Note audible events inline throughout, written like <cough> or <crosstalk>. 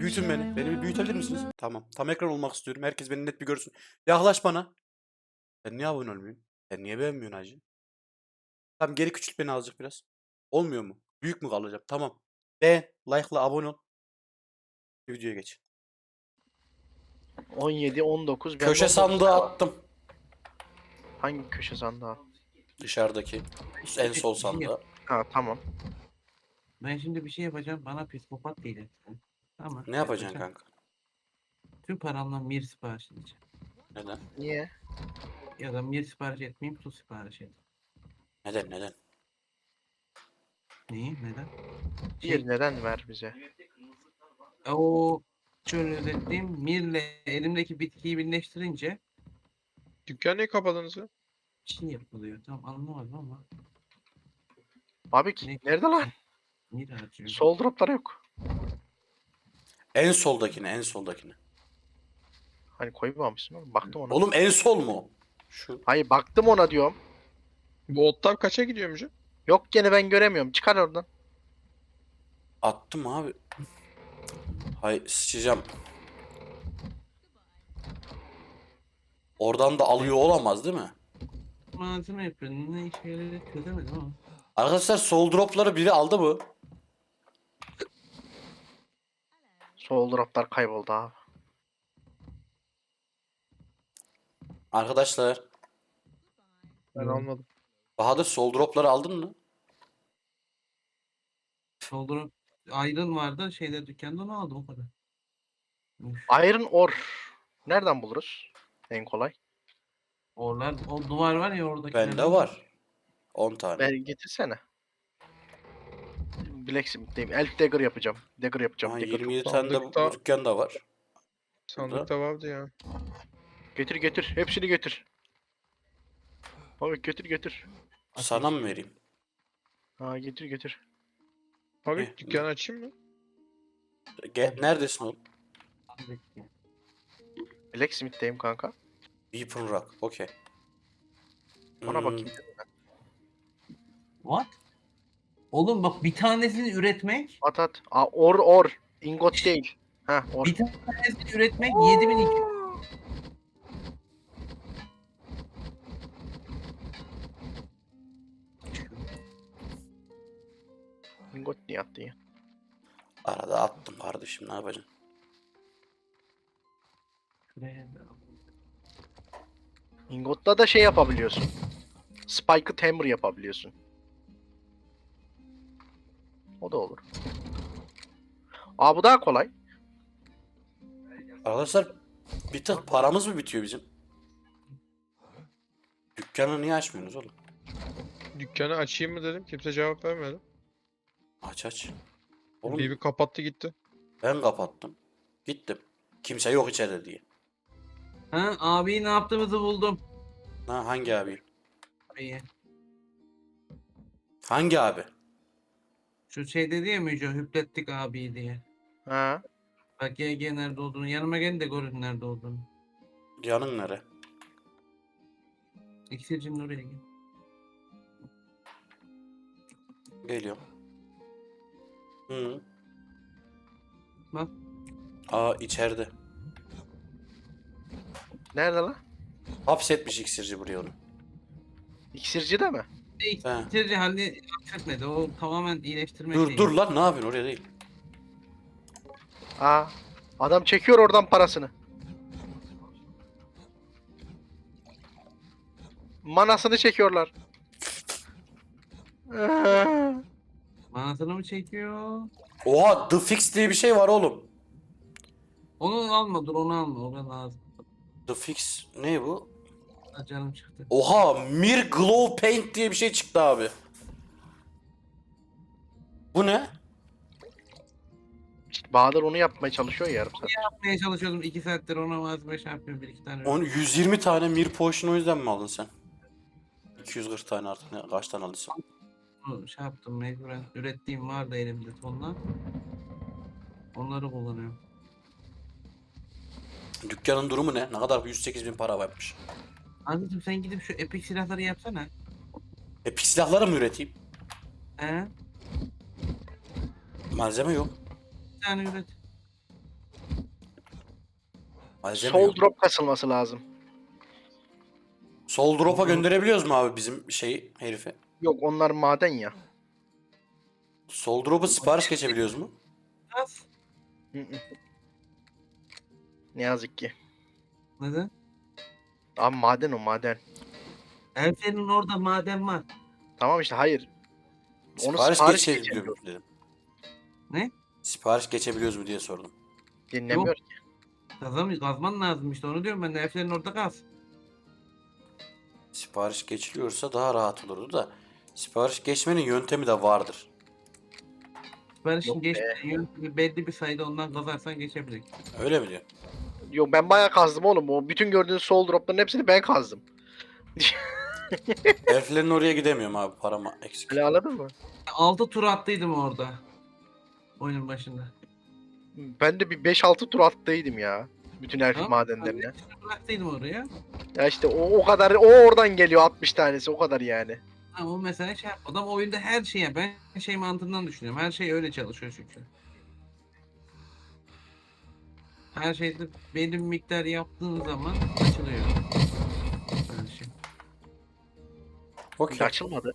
büyütün beni. Beni bir büyütebilir misiniz? Tamam. Tam ekran olmak istiyorum. Herkes beni net bir görsün. Yaklaş bana. Ben niye abone olmuyorum? Ben niye beğenmiyorsun hacı? Tamam geri küçült beni azıcık biraz. Olmuyor mu? Büyük mü kalacağım? Tamam. Beğen, like'la abone ol. Videoya geç. 17, 19. ben Köşe 19 sandığı attım. Hangi köşe sandığı? Dışarıdaki. En sol sandığa. Ha tamam. Ben şimdi bir şey yapacağım. Bana psikopat diyeceksin. Tamam. Ne yapacaksın yapacağım. kanka? Tüm paramla mir sipariş edeceğim. Neden? Niye? Ya da mir sipariş etmeyeyim, su sipariş et. Neden? Neden? Neyi? Neden? Bir neden ver bize? O şöyle özetleyeyim. Mir'le elimdeki bitkiyi birleştirince Dükkanı niye kapadınız ya? şey yapılıyor. Tamam anlamadım ama Abi ki Ne? nerede lan? mir harcıyor. Sol droplar yok. En soldakine, en soldakine. Hani koymamışsın oğlum. Baktım ona. Oğlum en sol mu? o? Şu. Hayır baktım ona diyorum. Bu otlar kaça gidiyormuş? ya? Yok gene ben göremiyorum. Çıkar oradan. Attım abi. Hay sıçacağım. Oradan da alıyor olamaz değil mi? Malzeme yapıyorum. Ne işe yaradığını çözemedim ama. Arkadaşlar sol dropları biri aldı mı? Sol droplar kayboldu abi. Arkadaşlar Ben almadım. Bahadır sol dropları aldın mı? Soldurup ayrın vardı şeyde dükkanda onu aldım o kadar. Iron ore. Nereden buluruz? En kolay. Oralar, o duvar var ya oradaki. Bende var. 10 tane. Ben getirsene. Blacksmith'teyim. Elf dagger yapacağım. Dagger yapacağım. Aha, dagger. 27 tane de bu Sandıkta- dükkanda var. Sandıkta vardı ya. Getir getir. Hepsini getir. Abi getir getir. Sana mı vereyim? Ha getir getir. Abi Eh. dükkanı açayım mı? Ge neredesin oğlum? Blacksmith'teyim kanka. Weapon Rock. Okey. Ona Hmm, bakayım. What? Oğlum bak bir tanesini üretmek, At at. Aa, or or. Ingot değil. Ha or. bir tanesini üretmek 7200. Ingot niye attın ya? Arada attım kardeşim ne yapacaksın? Ingot'ta da şey yapabiliyorsun. Spike'ı hammer yapabiliyorsun. O da olur. Aa bu daha kolay. Arkadaşlar bir tık paramız mı bitiyor bizim? Dükkanı niye açmıyorsunuz oğlum? Dükkanı açayım mı dedim. Kimse cevap vermedi. Aç aç. Oğlum bir kapattı gitti. ben kapattım. Gittim. Kimse yok içeride diye. Ha abi ne yaptığımızı buldum. Ha hangi abi? İyi. Hangi abi? Şu şey dedi ya Müco hüplettik abi diye. Ha. Bak GG nerede olduğunu yanıma gelin de görün nerede olduğunu. Yanın nere? İksircinin oraya gel. Geliyorum. Hı. Bak. Aa içeride. Nerede lan? Hapsetmiş iksirci buraya onu. İksirci de mi? İksirci halini hapsetmedi. O tamamen iyileştirme Dur şeyi. dur lan ne yapıyorsun oraya değil. Aa. Adam çekiyor oradan parasını. Manasını çekiyorlar. Aa. <laughs> Manasını mı çekiyor? Oha The Fix diye bir şey var oğlum. Onu alma dur onu alma. O lazım. The Fix ne bu? Ha, Canım çıktı. Oha Mir Glow Paint diye bir şey çıktı abi. Bu ne? İşte Bahadır onu yapmaya çalışıyor ya yarım saat. Yapmaya çalışıyordum. iki saattir ona malzeme şey yapıyorum. Bir iki tane. On 120 tane Mir Potion o yüzden mi aldın sen? 240 tane artık ne kaç tane aldıysan. Onu şey yaptım mecburen. Ürettiğim vardı elimde tonla. Onları kullanıyorum. Dükkanın durumu ne? Ne kadar 108 bin para varmış. Aziz'im sen gidip şu epik silahları yapsana. Epik silahları mı üreteyim? He? Malzeme yok. Bir tane üret. Malzeme Soul yok. drop kasılması lazım. Sol drop'a gönderebiliyoruz mu abi bizim şeyi herife? Yok onlar maden ya. Sol drop'a sipariş geçebiliyoruz mu? Hı hı. Ne yazık ki. Neden? Abi maden o maden. Elflerin orada maden var. Tamam işte hayır. Onu Sipariş, sipariş geçebiliyor mu dedim. Ne? Sipariş geçebiliyoruz mu diye sordum. Dinlemiyor ki. Kazam, kazman lazım işte onu diyorum ben de elflerin orada kaz. Sipariş geçiliyorsa daha rahat olurdu da. Sipariş geçmenin yöntemi de vardır. Siparişin Yok geç yöntemi belli bir sayıda ondan kazarsan geçebilir. Öyle mi diyor? Yok ben bayağı kazdım oğlum. O bütün gördüğünüz soul dropların hepsini ben kazdım. <laughs> Elflerin oraya gidemiyorum abi parama eksik. Öyle anladın mı? 6 tur attıydım orada. Oyunun başında. Ben de bir 5-6 tur attıydım ya. Bütün elf Tamam, madenlerine. ben bıraktıydım oraya. Ya işte o, o kadar o oradan geliyor 60 tanesi o kadar yani. Ama mesela şey yap- adam oyunda her şeye ben şey mantığından düşünüyorum. Her şey öyle çalışıyor çünkü. Her şeyde belli bir miktar yaptığın zaman açılıyor. Her şey. Okey. Açılmadı.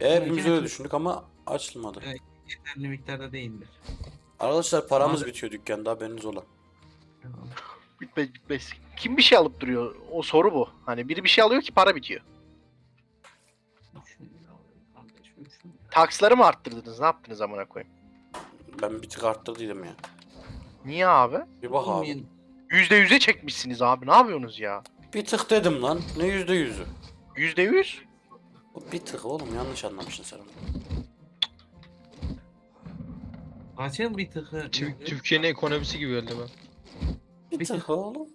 E, hepimiz Belki öyle düşündük ama açılmadı. Evet. Yeterli miktarda değildir. Arkadaşlar paramız Abi- bitiyor dükkanda haberiniz ola. Bitmez bitmez. Kim bir şey alıp duruyor? O soru bu. Hani biri bir şey alıyor ki para bitiyor. Taksları mı arttırdınız? Ne yaptınız amına koyayım? Ben bir tık arttırdıydım ya. Niye abi? Bir bak abi. Yüzde yüze çekmişsiniz abi. Ne yapıyorsunuz ya? Bir tık dedim lan. Ne yüzde yüzü? Yüzde yüz? O bir tık oğlum yanlış anlamışsın sen onu. Kaçın bir tıkı. Tü- Türkiye'nin ekonomisi gibi öldü ben. Bir Bir tık tık. oğlum.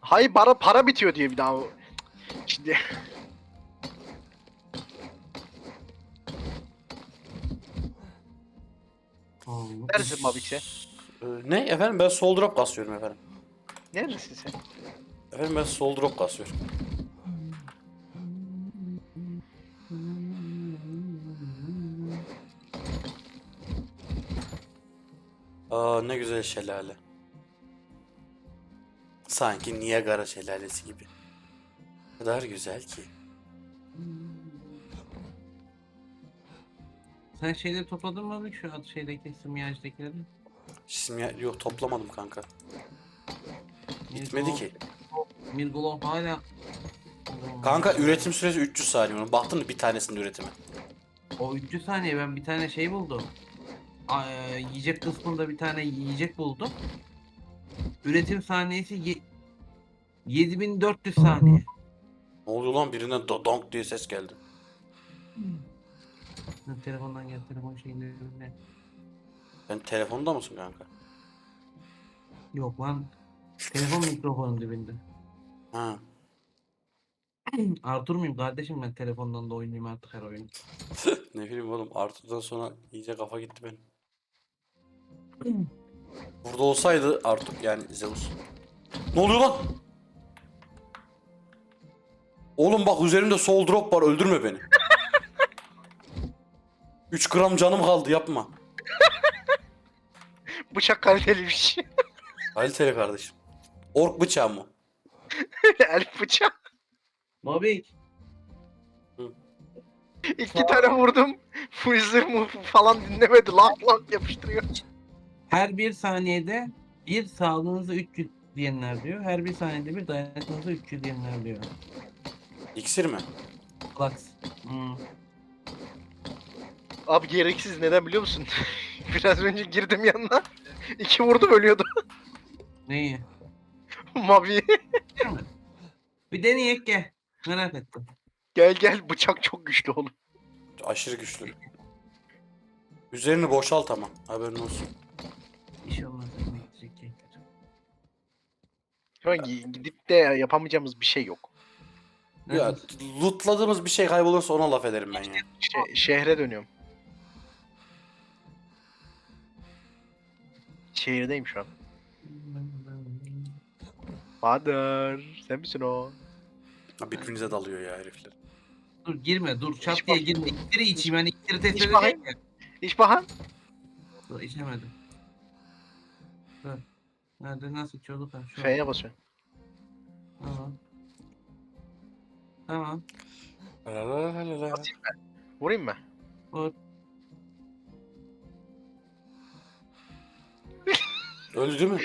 Hayır para para bitiyor diye bir daha. o- Şimdi Allah. neredesin Mabikse? Ee, ne efendim ben sol drop kasıyorum efendim. Neredesin sen? Efendim ben sol drop kasıyorum. Aa ne güzel şelale. Sanki Niagara şelalesi gibi. O kadar güzel ki. Sen şeyleri topladın mı abi şu ad şeydeki simyacdakileri? Simya yok toplamadım kanka. Bitmedi Mirgolov- ki. Mirgolov hala Kanka üretim süresi 300 saniye. onun. Baktın mı bir tanesinin üretimi? O 300 saniye ben bir tane şey buldum. Aa, e, yiyecek kısmında bir tane yiyecek buldum. Üretim saniyesi ye- 7400 saniye. Ne oluyor lan birinden dodonk diye ses geldi. Telefondan gel telefon şeyinde ne? Sen telefonda mısın kanka? Yok lan. Telefon mikrofonun dibinde. Ha. <clears throat> Artur muyum kardeşim ben telefondan da oynayayım artık her oyunu. <laughs> ne bileyim oğlum Arthur'dan sonra iyice kafa gitti benim. <clears throat> Burada olsaydı Arthur yani Zeus. Ne oluyor lan? Oğlum bak üzerimde sol drop var öldürme beni. <laughs> 3 gram canım kaldı yapma. Bıçak kaliteliymiş. <laughs> Kaliteli kardeşim. Ork bıçağı mı? <laughs> Elf bıçak. Mobik. İki tane vurdum. Freezer mı falan dinlemedi. Lak lak yapıştırıyor. Her bir saniyede bir sağlığınızı 300 diyenler diyor. Her bir saniyede bir dayanıklılığınızı 300 diyenler diyor. İksir mi? Relax. Hmm. Abi gereksiz neden biliyor musun? <laughs> Biraz önce girdim yanına. <laughs> İki vurdum ölüyordu. <laughs> Neyi? Mavi. Bir deneyek gel. Merak ettim. Gel gel bıçak çok güçlü oğlum. Aşırı güçlü. Üzerini boşalt ama haberin olsun. Elektrik gelir. Şu an gi- gidip de yapamayacağımız bir şey yok. Ya lootladığımız bir şey kaybolursa ona laf ederim ben ya. Şe- şehre dönüyorum. Şehirdeyim şu an. Bahadır. Sen misin o? Ha, birbirinize dalıyor ya herifler. Dur girme dur çat diye bak- girme. İktiri içeyim ben iktiri test İç edeceğim bakayım. ya. İç bahan. Dur içemedim. Dur. Nerede nasıl içiyorduk ha? Şu. F'ye basıyorsun. Tamam. Tamam. La la la la la. Basayım mı? Vurayım mı? Vur. Öldü mü?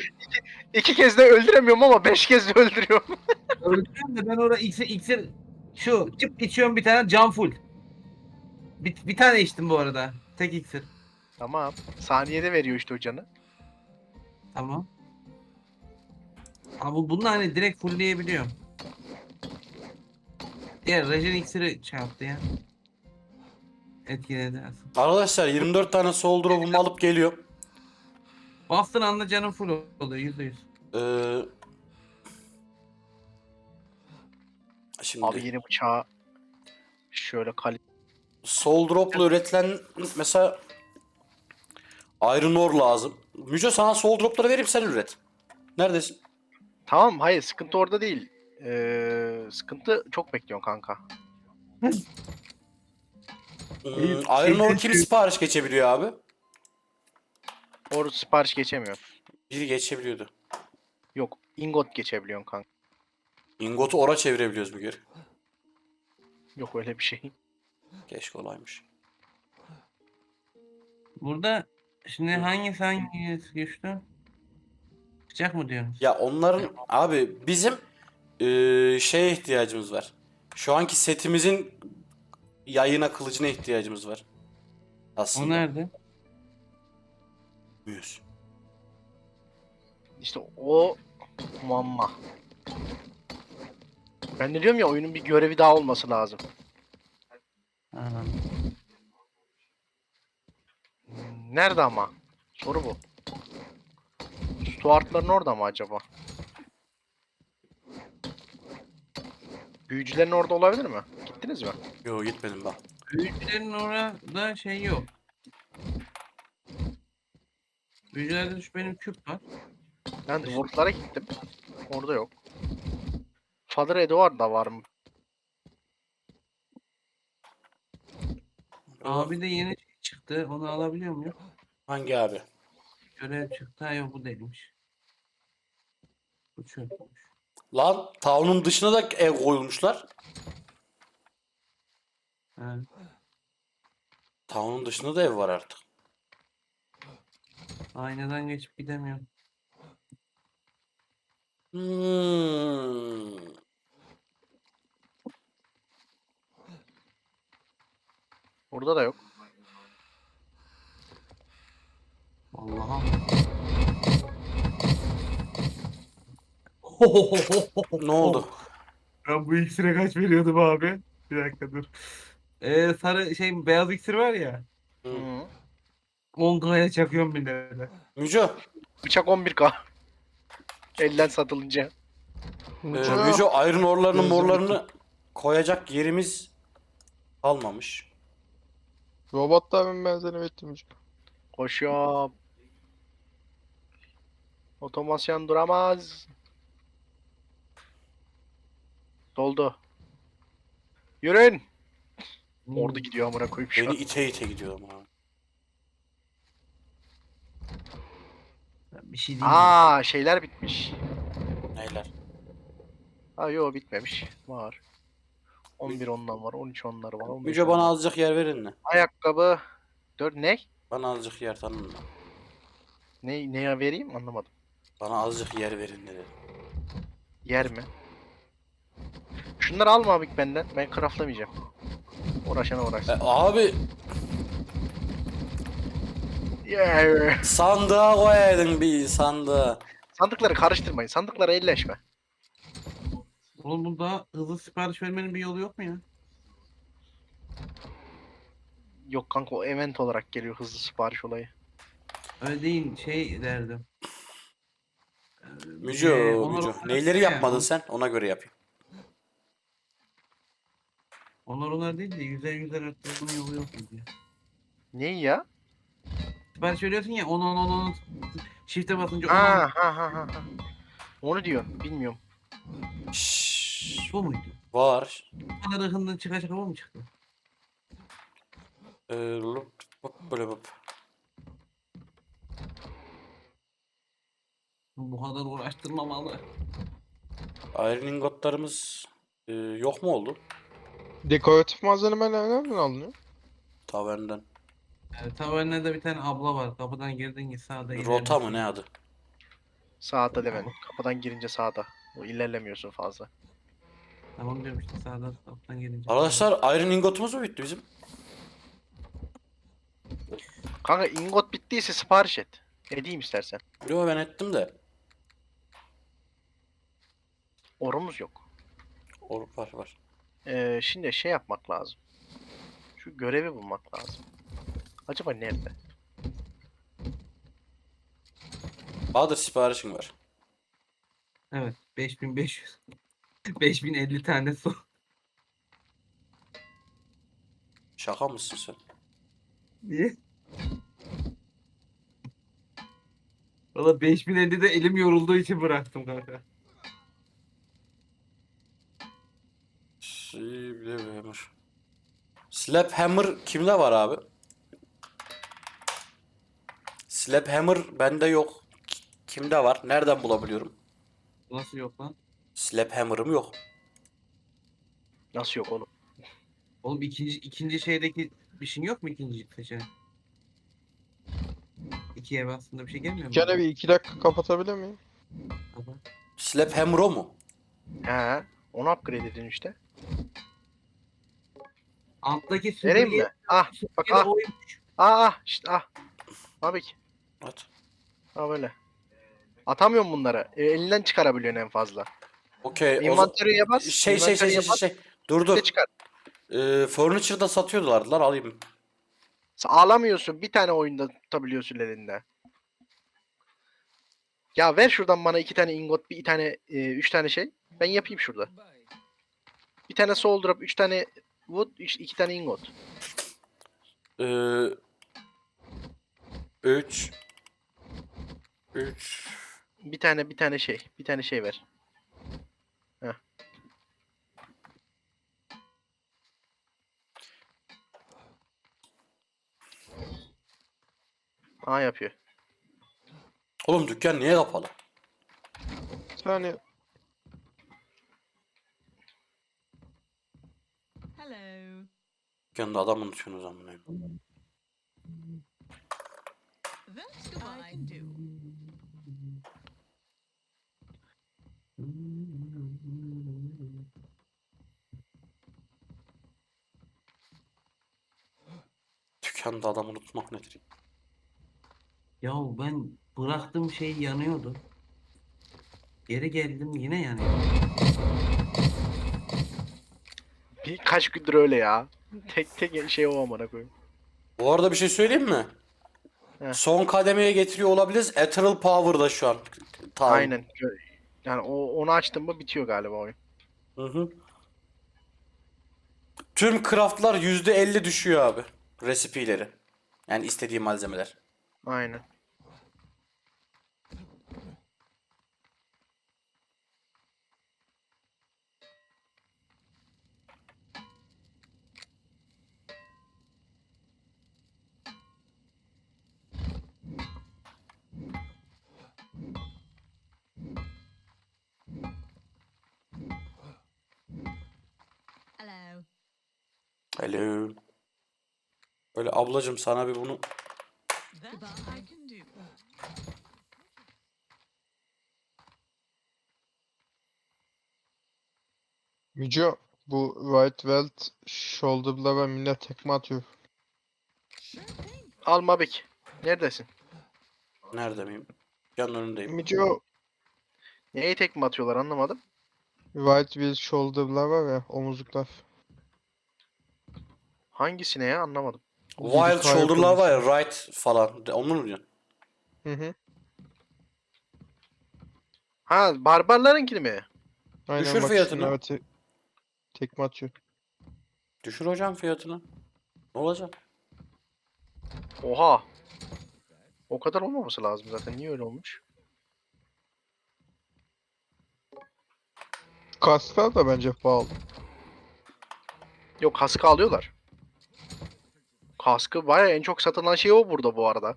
İki kez de öldüremiyorum ama beş kez de öldürüyorum. <laughs> Öldürüyorum da ben orada iksir, iksir şu çıp içiyorum bir tane can full. Bir, bir tane içtim bu arada. Tek iksir. tamam. Saniyede veriyor işte o canı. Tamam. Ama bu bununla hani direkt fullleyebiliyorum. Diğer Regen iksiri şey yaptı ya. Etkiledi aslında. Arkadaşlar 24 tane soul drop'umu alıp geliyorum. Bastığın anda canın full oluyor yüzde yüz. Ee, şimdi Abi yeni bıçağı şöyle kal soul drop'la üretilen mesela iron ore lazım. Müce sana soul drop'ları vereyim sen üret. Neredesin? Tamam hayır sıkıntı orada değil. Ee, sıkıntı çok bekliyorsun kanka. Hmm, iron ore kim sipariş geçebiliyor abi? Orada sipariş geçemiyor. Biri geçebiliyordu. Yok ingot geçebiliyorsun kanka. Ingotu ora çevirebiliyoruz mu geri? Yok öyle bir şey. Keşke olaymış. Burada şimdi hangisi hangisi güçlü? Bıçak mı diyorsunuz? Ya onların abi bizim eee şeye ihtiyacımız var. Şu anki setimizin yayına kılıcına ihtiyacımız var. O Aslında. nerede? Yüz. İşte o muamma. Ben de diyorum ya oyunun bir görevi daha olması lazım. Hmm, Nerede ama? Soru bu. Stuart'ların orada mı acaba? Büyücülerin orada olabilir mi? Gittiniz mi? Yo gitmedim ben. Büyücülerin orada şey yok. Büyücülerde şu benim küp var. Ben Dwarf'lara gittim. Orada yok. Father Edward da var mı? Abi de yeni çıktı. Onu alabiliyor muyum? Hangi abi? Görev çıktı. Ha yok bu değilmiş. Bu çöpmüş. Lan town'un dışına da ev koyulmuşlar. Ha. Town'un dışında da ev var artık. Aynadan geçip gidemiyorum. Hmm. Orada da yok. Allah'ım. <laughs> Ne oldu? Ben bu iksire kaç veriyordum abi? Bir dakika dur. Ee, sarı şey beyaz iksir var ya. Hı. Hı. 10 kaya çakıyorum bir de. Müco. Bıçak 11k. Elden satılınca. Ee, Müco iron ore'larını Gözüm morlarını koyacak yerimiz kalmamış. Robot da ben benzerini beklemiş. Koşuyor. Otomasyon duramaz. Doldu. Yürüyün. Orada gidiyor amına koyayım şu Beni an. ite ite gidiyor ama. Bir şey değil. Aa şeyler bitmiş. Neyler? Ha yo bitmemiş. Var. 11 ondan var. 13 onları var. 15 Müco bana azıcık yer verin mi? Ayakkabı. 4 ne? Bana azıcık yer tanın mı? Ne neye vereyim anlamadım. Bana azıcık yer verin dedi. Yer mi? Şunları alma abi benden. Ben craftlamayacağım. Uğraşana E, uğraşsın. abi Yeah. sandığa koyaydın bir sandığa. Sandıkları karıştırmayın. Sandıklara elleşme. Oğlum bunda hızlı sipariş vermenin bir yolu yok mu ya? Yok kanka o event olarak geliyor hızlı sipariş olayı. Öyle değil şey derdim. Ee, Müco, ee. Onur Neyleri ya, yapmadın sen? Ona göre yapayım. Onur onlar değil de yüzer yüzer arttırmanın yolu yok mu diye. Neyi ya? Sipariş veriyorsun ya 10 10 10 10 Shift'e basınca 10 Ha ha ha ha. Onu diyor. Bilmiyorum. Şşş, Bu muydu? var. Bu kadar hızlı çıkacak hava mı çıktı? Ee, lup, lup, böyle lup. Bu kadar uğraştırmamalı. Iron ingotlarımız e, yok mu oldu? Dekoratif malzemeler nereden alınıyor? Tavernden. Yani tavernede bir tane abla var. Kapıdan girdin ki sağda Rota mı ne adı? Sağda demen. Kapıdan girince sağda. O ilerlemiyorsun fazla. Tamam diyorum işte sağda kapıdan girince. Arkadaşlar Iron ingotumuz mu bitti bizim? Kanka ingot bittiyse sipariş et. Edeyim istersen. Yo ben ettim de. Orumuz yok. Or var var. Ee, şimdi şey yapmak lazım. Şu görevi bulmak lazım. Acaba nerede? Bahadır siparişin var. Evet 5500. 5050 <laughs> tane su. Şaka mısın sen? Niye? Valla 5050'de elim yorulduğu için bıraktım kanka. Şey, Hammer. Slap Hammer kimde var abi? Slap Hammer bende yok. Ki- Kimde var? Nereden bulabiliyorum? Nasıl yok lan? Slap Hammer'ım yok. Nasıl yok oğlum? Oğlum ikinci ikinci şeydeki bir şey yok mu ikinci seçenek? İkiye bastığında bir şey gelmiyor mu? Dükkanı bir iki dakika kapatabilir miyim? Tamam. Slap Hammer o mu? He. Onu upgrade edin işte. Alttaki Vereyim süpürge, mi? Ah bak ah. oymuş. Ah ah işte ah. Abi ki. At. Ha böyle. Atamıyorum bunları. E, elinden çıkarabiliyorsun en fazla. Okey. o Inventörüye bas. Şey şey şey şey şey. şey. Dur dur. çıkar. Ee, furniture'da satıyorlardı lan alayım. Ağlamıyorsun. Bir tane oyunda tutabiliyorsun elinde. Ya ver şuradan bana iki tane ingot, bir tane, e, üç tane şey. Ben yapayım şurada. Bir tane soul drop, üç tane wood, üç, iki tane ingot. Ee, 3 3 Bir tane, bir tane şey. Bir tane şey ver. Heh. Aa yapıyor. Oğlum dükkan niye kapalı? Tane Hello. Dükkanda adam unutuyorsunuz o zaman. That's what I can do. Dükkanda adam unutmak nedir? Ya ben bıraktığım şey yanıyordu. Geri geldim yine yanıyor. Birkaç gündür öyle ya. Tek tek şey o amına koyayım. Bu arada bir şey söyleyeyim mi? Heh. Son kademeye getiriyor olabiliriz. Ethereal Power'da şu an. Tamam. Aynen. Yani o, onu açtım mı bitiyor galiba oyun. Hı hı. Tüm craftlar %50 düşüyor abi. Resipileri. Yani istediği malzemeler. Aynen. Hello. Hello. Böyle ablacım sana bir bunu. Müco bu White Welt Shoulder'lara millet tekme atıyor. Al Mabik. Neredesin? nerede miyim? Dükkanın önündeyim. Müco Neye tekme atıyorlar anlamadım. White Welt Shoulder'lar var ya omuzluklar. Hangisine ya anlamadım. Wild shoulder'lar var ya right falan. Onu mu diyorsun? Hı hı. Ha barbarlarınkini mi? Aynen Düşür bak fiyatını. şunlara te- tekme atıyor. Düşür hocam fiyatını. Ne olacak? Oha. O kadar olmaması lazım zaten. Niye öyle olmuş? Kasklar da bence pahalı. Yok kaskı alıyorlar. Kaskı baya en çok satılan şey o burada bu arada.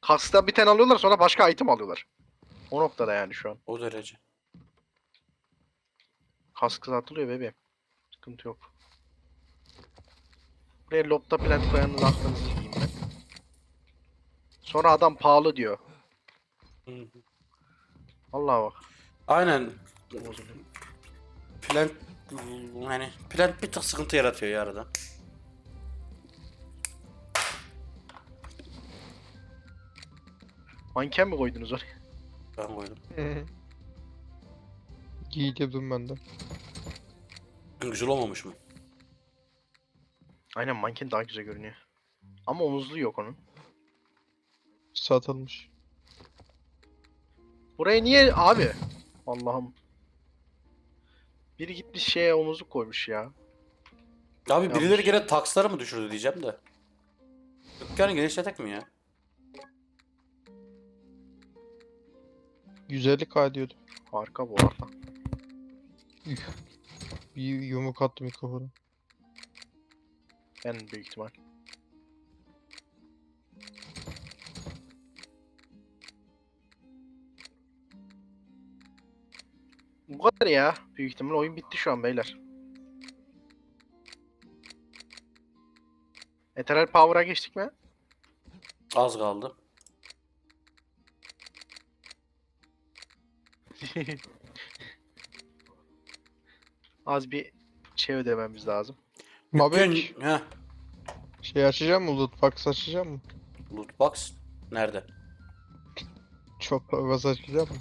Kasktan bir tane alıyorlar sonra başka item alıyorlar. O noktada yani şu an. O derece. Kask satılıyor bebeğim. Sıkıntı yok. Buraya lobda plant koyanın aklınızı yiyeyim ben. Sonra adam pahalı diyor. Vallahi bak. Aynen. Plant hani plant bir tık sıkıntı yaratıyor ya arada. Manken mi koydunuz oraya? Ben koydum. Giydirdim ben de. Güzel olmamış mı? Aynen manken daha güzel görünüyor. Ama omuzlu yok onun. Satılmış. Buraya niye abi? Allah'ım. Biri gitmiş şeye omuzluk koymuş ya. Abi Yanlış. birileri gene taksları mı düşürdü diyeceğim de. Dükkanı genişletek mi ya? 150k diyordu. Harika bu arada. Bir yumruk attı mikrofonu. Ben büyük ihtimal. Bu kadar ya. Büyük ihtimal oyun bitti şu an beyler. Ethereal Power'a geçtik mi? Az kaldı. <laughs> Az bir şey ödememiz lazım. Mabek Heh. şey açacağım mı? Loot box açacağım mı? Loot box. Nerede? Çok fazla açacağım mı?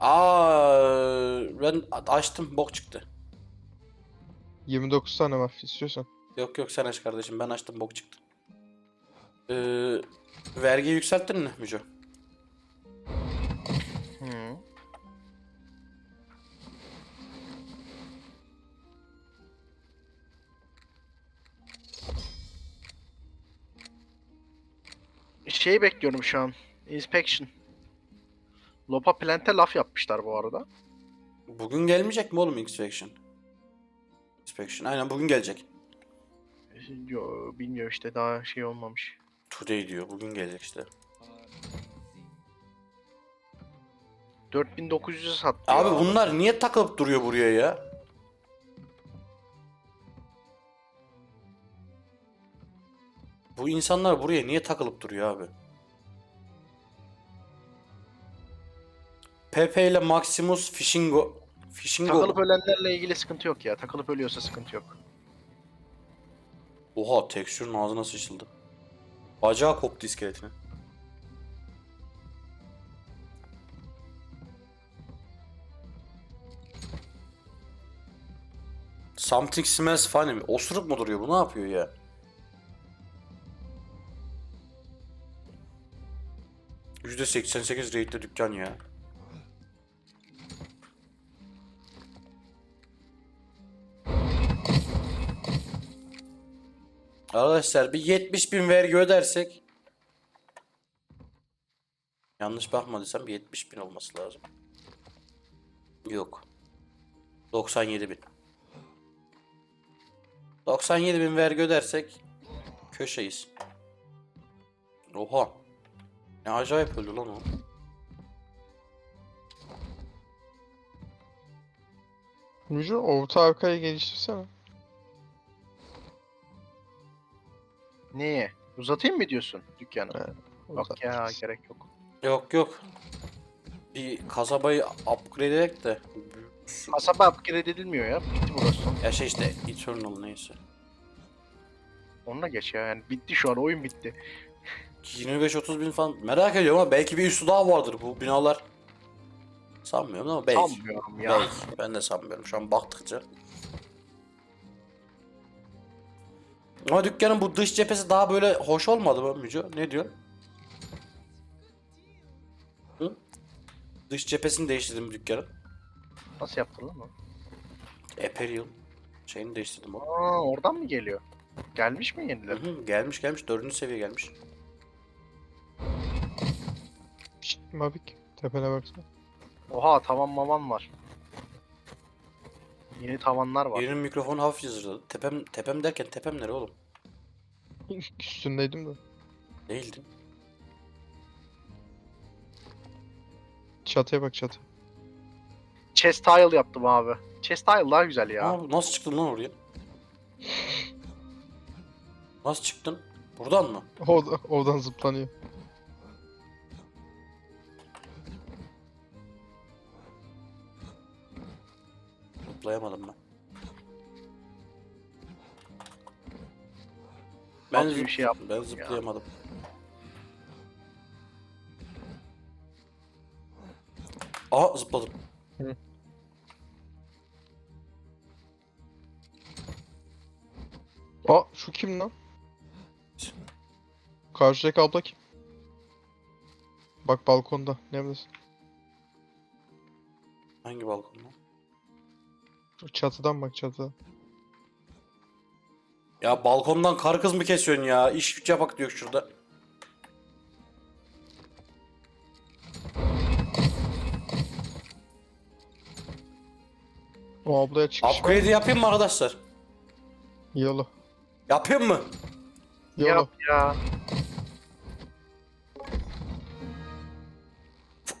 Aa, ben açtım bok çıktı. 29 tane var istiyorsan. Yok yok sen aç kardeşim ben açtım bok çıktı. Ee, vergiyi yükselttin mi Müco? Hı. Şey bekliyorum şu an. Inspection. Lopa Plant'e laf yapmışlar bu arada. Bugün gelmeyecek mi oğlum Inspection? Inspection aynen bugün gelecek. Yo, bilmiyorum işte daha şey olmamış. Today diyor bugün gelecek işte. 4900'e sattı. Abi ya. bunlar niye takılıp duruyor buraya ya? Bu insanlar buraya niye takılıp duruyor abi? Pepe ile Maximus Fishingo Fishingo Takılıp ölenlerle ilgili sıkıntı yok ya. Takılıp ölüyorsa sıkıntı yok. Oha tekstürün ağzına sıçıldı. Bacağı koptu iskeletine. Something smells funny? Osuruk mu duruyor bu? Ne yapıyor ya? %88 rate'de dükkan ya. Arkadaşlar bir 70 bin vergi ödersek Yanlış bakmadıysam bir 70 bin olması lazım. Yok. 97 bin. 97 bin vergi ödersek köşeyiz. Oha. Ne acayip öldü lan o. Müco orta arkayı geliştirsene. Niye? Uzatayım mı diyorsun dükkanı? Evet, Yok ya gerek yok. Yok yok. Bir kasabayı upgrade ederek de Kasaba upgrade edilmiyor ya. Bitti burası. ya şey işte Eternal neyse. Onunla geç ya yani bitti şu an oyun bitti. 25-30 bin falan merak ediyorum ama belki bir üstü daha vardır bu binalar. Sanmıyorum ama belki. Sanmıyorum ya. Belki. Ben de sanmıyorum şu an baktıkça. Ama dükkanın bu dış cephesi daha böyle hoş olmadı mı Müco? Ne diyor? Hı? Dış cephesini değiştirdim dükkanın. Nasıl yaptın lan o? Imperial şeyini değiştirdim o. Aa oradan mı geliyor? Gelmiş mi Hı yeniler? hı, gelmiş gelmiş dördüncü seviye gelmiş. Şşt Mabik tepene baksana. Oha tamam maman var. Yeni tavanlar var. Birinin mikrofonu hafif zırladı. Tepem, tepem derken tepem nere oğlum? <laughs> Üstündeydim de. Değildin. Çatıya bak çatı. Chest tile yaptım abi. Chest tile daha güzel ya. Aa, nasıl çıktın lan oraya? <laughs> Nasıl çıktın? Buradan mı? Orada, oradan zıplanıyor. Zıplayamadım ben. Ben, Nasıl bir şey yaptın ben ya? zıplayamadım. Aa zıpladım. Aa şu kim lan? Karşıdaki abla kim? Bak balkonda. Neredesin? Hangi balkonda? Çatıdan bak çatıdan. Ya balkondan kar kız mı kesiyorsun ya? İş güç yapak diyor şurada. O ablaya çıkış var. Upgrade'i yapayım mı arkadaşlar? Yolu. Yapayım mı? Yolu. Yap ya.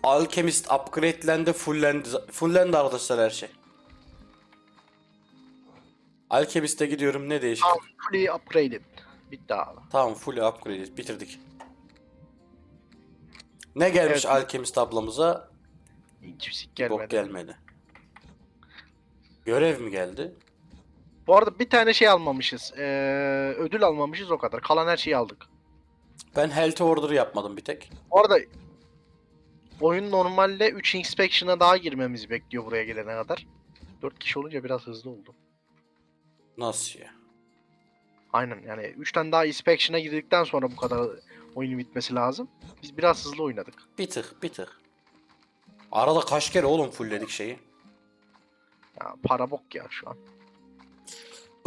Alchemist upgrade'lendi, fulllendi. Fulllendi arkadaşlar her şey. Alchemist'e gidiyorum ne değişti? Tamam. Fully upgraded. Bitti abi. Tamam full upgrade bitirdik. Ne gelmiş Evet. Alchemist ablamıza? Hiç sik Bir Bok gelmedi. gelmedi. Görev mi geldi? Bu arada bir tane şey almamışız. Ee, ödül almamışız o kadar. Kalan her şeyi aldık. Ben health order yapmadım bir tek. Bu arada oyun normalde 3 inspection'a daha girmemizi bekliyor buraya gelene kadar. 4 kişi olunca biraz hızlı oldu. Nasıl ya? Aynen yani 3 tane daha inspection'a girdikten sonra bu kadar oyunun bitmesi lazım. Biz biraz hızlı oynadık. Bir tık bir tık. Arada kaç kere oğlum fullledik şeyi? Ya para bok ya şu an.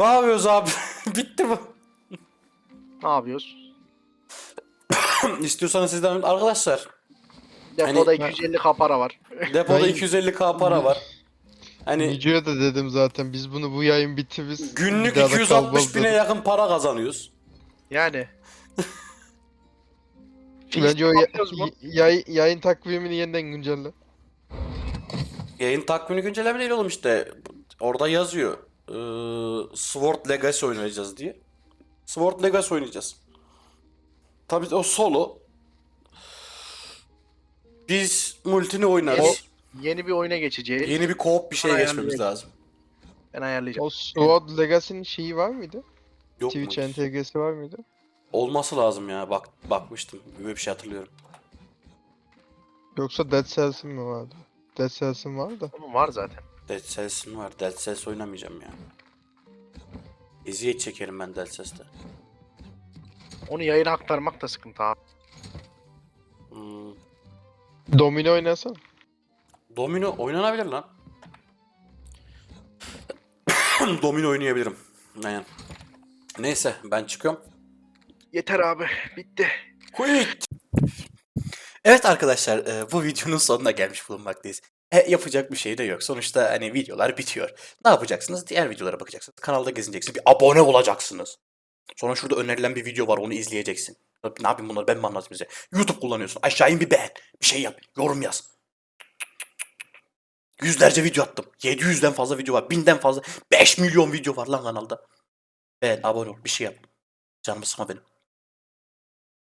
Ne yapıyoruz abi? <laughs> Bitti bu. Ne yapıyoruz? <coughs> İstiyorsanız sizden arkadaşlar Depoda Hani- 250k para var. depoda Ben- 250k para var. Hani Nico'ya da dedim zaten biz bunu bu yayın bitti biz. günlük bir daha da 260 kalmaz bine yakın para kazanıyoruz. Yani. Bence o ya- yay- yayın takvimini yeniden güncelle. Yayın takvimini güncelleme değil oğlum işte. Orada yazıyor. Ee, Sword Legacy oynayacağız diye. Sword Legacy oynayacağız. Tabii o solo. Biz multini oynarız. Yeni bir oyuna geçeceğiz. Yeni bir co-op bir şey Aynen geçmemiz lazım. Ben ayarlayacağım. O Sword Legacy'nin şeyi var mıydı? Yok mu? Twitch entegresi var mıydı? Olması lazım ya. Bak bakmıştım. Böyle bir şey hatırlıyorum. Yoksa Dead Cells'in mi vardı? Dead Cells'in var da. Onun var zaten. Dead Cells'in var. Dead Cells oynamayacağım ya. Eziyet çekerim ben Dead Cells'te. Onu yayına aktarmak da sıkıntı abi. Hmm. Domino oynasana. Domino oynanabilir lan. <coughs> Domino oynayabilirim. Aynen. Neyse ben çıkıyorum. Yeter abi. Bitti. Quit. Evet arkadaşlar e, bu videonun sonuna gelmiş bulunmaktayız. E, yapacak bir şey de yok. Sonuçta hani videolar bitiyor. Ne yapacaksınız? Diğer videolara bakacaksınız. Kanalda gezineceksiniz. Bir abone olacaksınız. Sonra şurada önerilen bir video var onu izleyeceksin. Ne yapayım bunları ben mi anlatayım size? YouTube kullanıyorsun. Aşağı in bir beğen. Bir şey yap. Yorum yaz. Yüzlerce video attım. 700'den fazla video var. 1000'den fazla. 5 milyon video var lan kanalda. Beğen, abone ol. Bir şey yap. Canımı sıkma benim.